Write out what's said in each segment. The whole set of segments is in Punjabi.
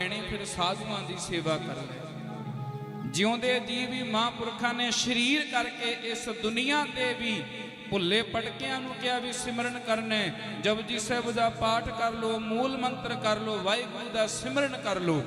ਲੈਣੇ ਫਿਰ ਸਾਧੂਆਂ ਦੀ ਸੇਵਾ ਕਰ ਜਿਉਂਦੇ ਜੀ ਵੀ ਮਹਾਂਪੁਰਖਾਂ ਨੇ ਸ਼ਰੀਰ ਕਰਕੇ ਇਸ ਦੁਨੀਆ ਤੇ ਵੀ ਭੁੱਲੇ ਪਟਕਿਆਂ ਨੂੰ ਕਿਹਾ ਵੀ ਸਿਮਰਨ ਕਰਨਾ। ਜਪਜੀ ਸਾਹਿਬ ਦਾ ਪਾਠ ਕਰ ਲੋ, ਮੂਲ ਮੰਤਰ ਕਰ ਲੋ, ਵਾਹਿਗੁਰੂ ਦਾ ਸਿਮਰਨ ਕਰ ਲੋ।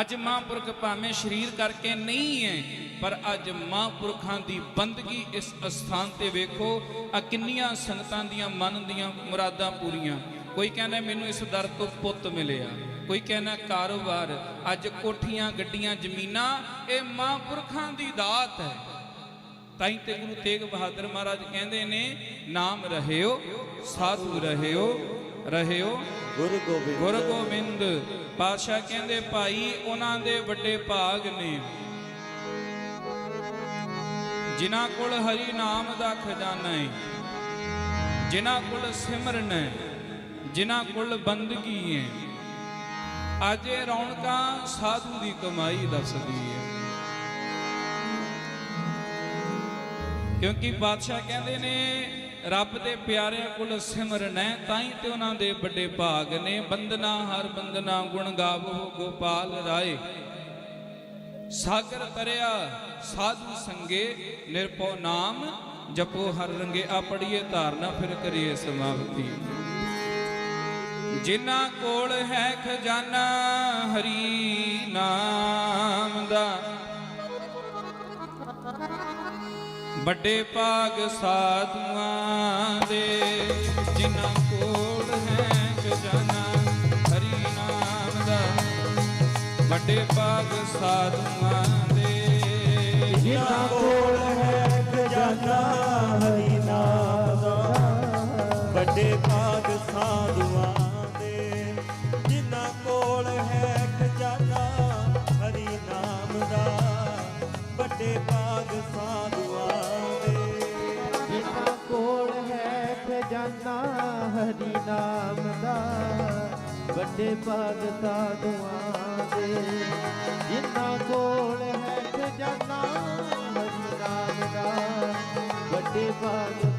ਅੱਜ ਮਹਾਂਪੁਰਖ ਭਾਵੇਂ ਸ਼ਰੀਰ ਕਰਕੇ ਨਹੀਂ ਹੈ, ਪਰ ਅੱਜ ਮਹਾਂਪੁਰਖਾਂ ਦੀ ਬੰਦਗੀ ਇਸ ਅਸਥਾਨ ਤੇ ਵੇਖੋ ਆ ਕਿੰਨੀਆਂ ਸੰਗਤਾਂ ਦੀਆਂ, ਮਨ ਦੀਆਂ ਮੁਰਾਦਾਂ ਪੂਰੀਆਂ। ਕੋਈ ਕਹਿੰਦਾ, ਮੈਨੂੰ ਇਸ ਦਰ ਤੋਂ ਪੁੱਤ ਮਿਲਿਆ। ਕੋਈ ਕਹਿੰਦਾ ਕਾਰੋਬਾਰ ਅੱਜ ਕੋਠੀਆਂ ਗੱਡੀਆਂ ਜ਼ਮੀਨਾਂ ਇਹ ਮਹਾਂਪੁਰਖਾਂ ਦੀ ਦਾਤ ਹੈ। ਤਾਈ ਤੇ ਗੁਰੂ ਤੇਗ ਬਹਾਦਰ ਮਹਾਰਾਜ ਕਹਿੰਦੇ ਨੇ ਨਾਮ ਰਹਿਓ ਸਾਧੂ ਰਹਿਓ ਰਹਿਓ। ਗੁਰੂ ਗੋਬਿੰਦ। ਗੁਰੂ ਗੋਬਿੰਦ ਪਾਤਸ਼ਾਹ ਕਹਿੰਦੇ ਭਾਈ ਉਹਨਾਂ ਦੇ ਵੱਡੇ ਭਾਗ ਨੇ। ਜਿਨ੍ਹਾਂ ਕੋਲ ਹਰੀ ਨਾਮ ਦਾ ਖਜ਼ਾਨਾ ਹੈ ਜਿਨ੍ਹਾਂ ਕੋਲ ਸਿਮਰਨ ਹੈ ਜਿਨ੍ਹਾਂ ਕੋਲ ਬੰਦਗੀ ਹੈ ਅੱਜ ਇਹ ਰੌਣਕਾਂ ਸਾਧੂ ਦੀ ਕਮਾਈ ਦੱਸਦੀ ਹੈ। ਕਿਉਂਕਿ ਬਾਦਸ਼ਾਹ ਕਹਿੰਦੇ ਨੇ, ਰੱਬ ਦੇ ਪਿਆਰਿਆਂ ਕੋਲ ਸਿਮਰਨ ਹੈ, ਤਾਂ ਹੀ ਤੇ ਉਹਨਾਂ ਦੇ ਵੱਡੇ ਭਾਗ ਨੇ। ਬੰਦਨਾ ਹਰ ਬੰਦਨਾ ਗੁਣ ਗਾਵੋ ਗੋਪਾਲ ਰਾਏ। ਸਾਗਰ ਤਰਿਆ, ਸਾਧੂ ਸੰਗੇ, ਨਿਰਭਉ ਨਾਮ, ਜਪੋ ਹਰ ਰੰਗੇ ਆ ਪੜੀਏ ਧਾਰਨਾ, ਫਿਰ ਕਰੀਏ ਸਮਾਪਤੀ। ਜਿਨ੍ਹਾਂ ਕੋਲ ਹੈ ਖਜ਼ਾਨਾ ਹਰੀ ਨਾਮ ਦਾ। ਵੱਡੇ ਭਾਗ ਸਾਧੂਆਂ ਦੇ ਜਿਨ੍ਹਾਂ ਕੋਲ ਹੈ ਖਜ਼ਾਨਾ ਹਰੀ ਨਾਮ ਦਾ। ਵੱਡੇ ਭਾਗ ਸਾਧੂਆਂ ਹਰੀ ਨਾਮ ਦਾ, ਵੱਡੇ ਭਾਗ ਸਾਧੂਆਂ ਦੇ। ਜਿਨ੍ਹਾਂ ਕੋਲ ਹੈ ਖਜ਼ਾਨਾ, ਹਰੀ ਨਾਮ ਦਾ, ਵੱਡੇ ਭਾਗ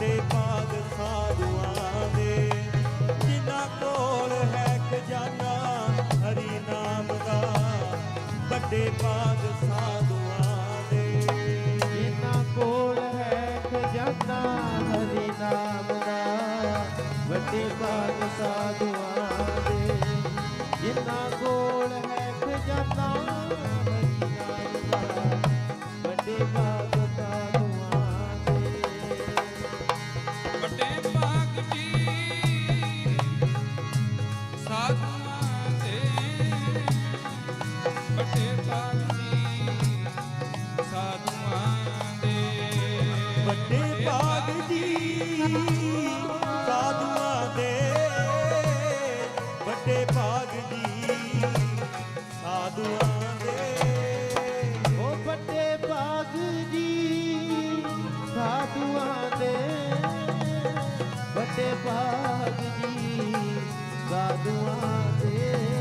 ਵੱਡੇ ਭਾਗ ਸਾਧੂਆਂ ਦੇ। ਜਿਨ੍ਹਾਂ ਕੋਲ ਹੈ ਖਜ਼ਾਨਾ ਹਰੀ ਨਾਮ ਦਾ। ਵੱਡੇ ਭਾਗ ਸਾਧੂਆਂ ਦੇ। ਜਿਨ੍ਹਾਂ ਕੋਲ ਹੈ ਖਜ਼ਾਨਾ ਹਰੀ ਨਾਮ ਦਾ। ਵੱਡੇ ਭਾਗ ਸਾਧੂਆਂ ਦੇ। ਜਿਨ੍ਹਾਂ ਕੋਲ ਹੈ ਖਜ਼ਾਨਾ ਵੱਡੇ ਭਾਗ ਸਾਧੂਆਂ ਦੇ ਵੱਡੇ ਭਾਗ ਜੀ, ਸਾਧੂਆਂ ਦੇ। ਵੱਡੇ ਭਾਗ ਜੀ, ਸਾਧੂਆਂ ਦੇ। ਉਹ ਵੱਡੇ ਭਾਗ ਜੀ, ਸਾਧੂਆਂ ਦੇ। ਵੱਡੇ ਭਾਗ ਜੀ, ਸਾਧੂਆਂ ਦੇ।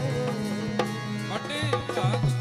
ਵੱਡੇ ਭਾਗ